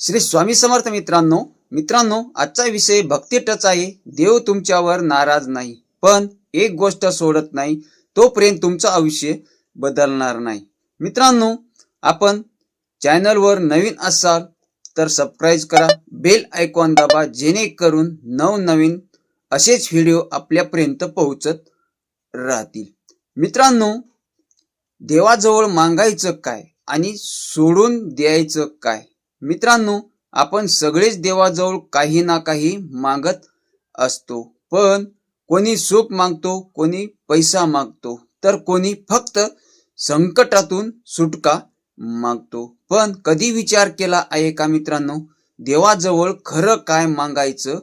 श्री स्वामी समर्थ मित्रांनो मित्रांनो आजचा विषय भक्ती टच आहे. देव तुमच्यावर नाराज नाही पण एक गोष्ट सोडत नाही तोपर्यंत तुमचं आयुष्य बदलणार नाही. मित्रांनो आपण चॅनलवर नवीन असाल तर सबस्क्राईब करा बेल आयकॉन दाबा जेणेकरून नवनवीन असेच व्हिडिओ आपल्यापर्यंत पोहोचत राहतील. मित्रांनो देवाजवळ मागायचं काय आणि सोडून द्यायचं काय? मित्रांनो आपण सगळेच देवाजवळ काही ना काही मागत असतो. पण कोणी सुख मागतो कोणी पैसा मागतो तर कोणी फक्त संकटातून सुटका मागतो. पण कधी विचार केला आहे का मित्रांनो देवाजवळ खरं काय मागायचं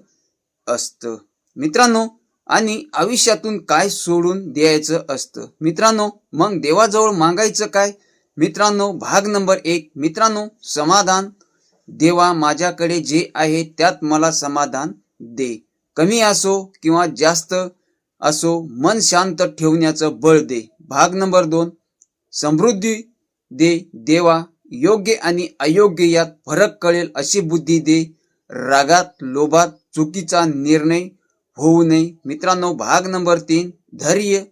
असतं? मित्रांनो आणि आयुष्यातून काय सोडून द्यायचं असतं? मित्रांनो मग देवाजवळ मागायचं काय? मित्रांनो भाग नंबर एक. मित्रांनो समाधान देवा माझ्याकडे जे आहे त्यात मला समाधान दे. कमी असो किंवा जास्त असो मन शांत ठेवण्याचं बळ दे. भाग नंबर दोन. समृद्धी दे. देवा योग्य आणि अयोग्य यात फरक कळेल अशी बुद्धी दे. रागात लोभात चुकीचा निर्णय होऊ नये. मित्रांनो भाग नंबर तीन. धैर्य.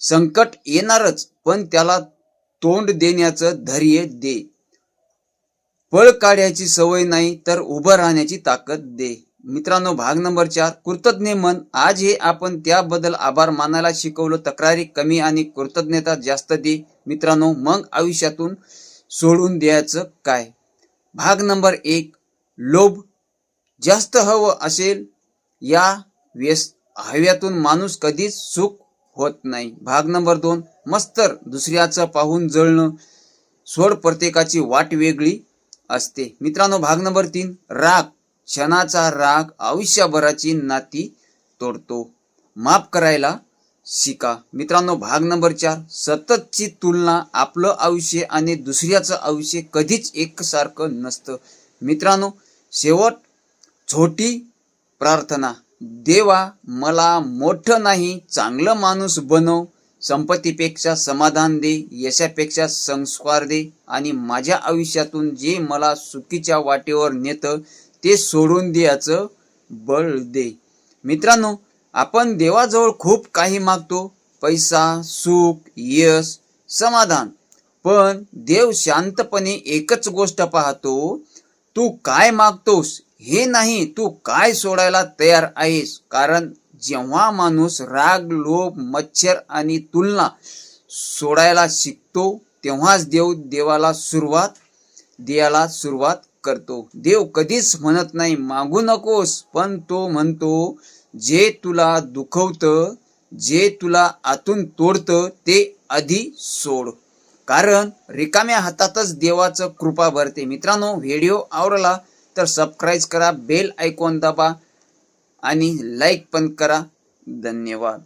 संकट येणारच पण त्याला तोंड देण्याचं धैर्य दे. पळ काढायची सवय नाही तर उभं राहण्याची ताकद दे. मित्रांनो भाग नंबर चार कृतज्ञ मन. आज हे आपण त्याबद्दल आभार मानायला शिकवलं. तक्रारी कमी आणि कृतज्ञता जास्त दे. मित्रांनो मग आयुष्यातून सोडून द्यायचं काय? भाग नंबर एक लोभ जास्त हवं असेल या व्यस हव्यातून माणूस कधीच सुख होत नाही. भाग नंबर दोन मस्तर दुसऱ्याचं पाहून जळणं. सोड प्रत्येकाची वाट वेगळी. असते. मित्रांनो भाग नंबर तीन राग. क्षणाचा राग आयुष्यभराची नाती तोडतो. माफ करायला शिका. मित्रांनो भाग नंबर चार सततची तुलना आपलं आयुष्य आणि दुसऱ्याचं आयुष्य कधीच एकसारखं नसतं. मित्रांनो शेवट छोटी प्रार्थना. देवा मला मोठं नाही चांगलं माणूस बनव. संपत्तीपेक्षा समाधान दे यशापेक्षा संस्कार दे आणि माझ्या आयुष्यातून जे मला चुकीच्या वाटेवर नेतं ते सोडून द्यायचं बळ दे. मित्रांनो आपण देवाजवळ खूप काही मागतो. पैसा सुख यश समाधान. पण देव शांतपणे एकच गोष्ट पाहतो. तू काय मागतोस हे नाही. तू काय सोडायला तयार आहेस? कारण जेव्हा माणूस राग लोभ मच्छर आणि तुलना सोडायला शिकतो तेव्हाच देव देवाला सुरुवात देवाला सुरुवात करतो. देव कधीच म्हणत नाही मागू नकोस. पण तो म्हणतो जे तुला दुखवतं जे तुला आतून तोडतं ते आधी सोड. कारण रिकाम्या हातातच देवाचं कृपा भरते. मित्रांनो व्हिडिओ आवडला तर सबस्क्राईब करा बेल ऐकून दाबा. आणि लाईक पण करा. धन्यवाद.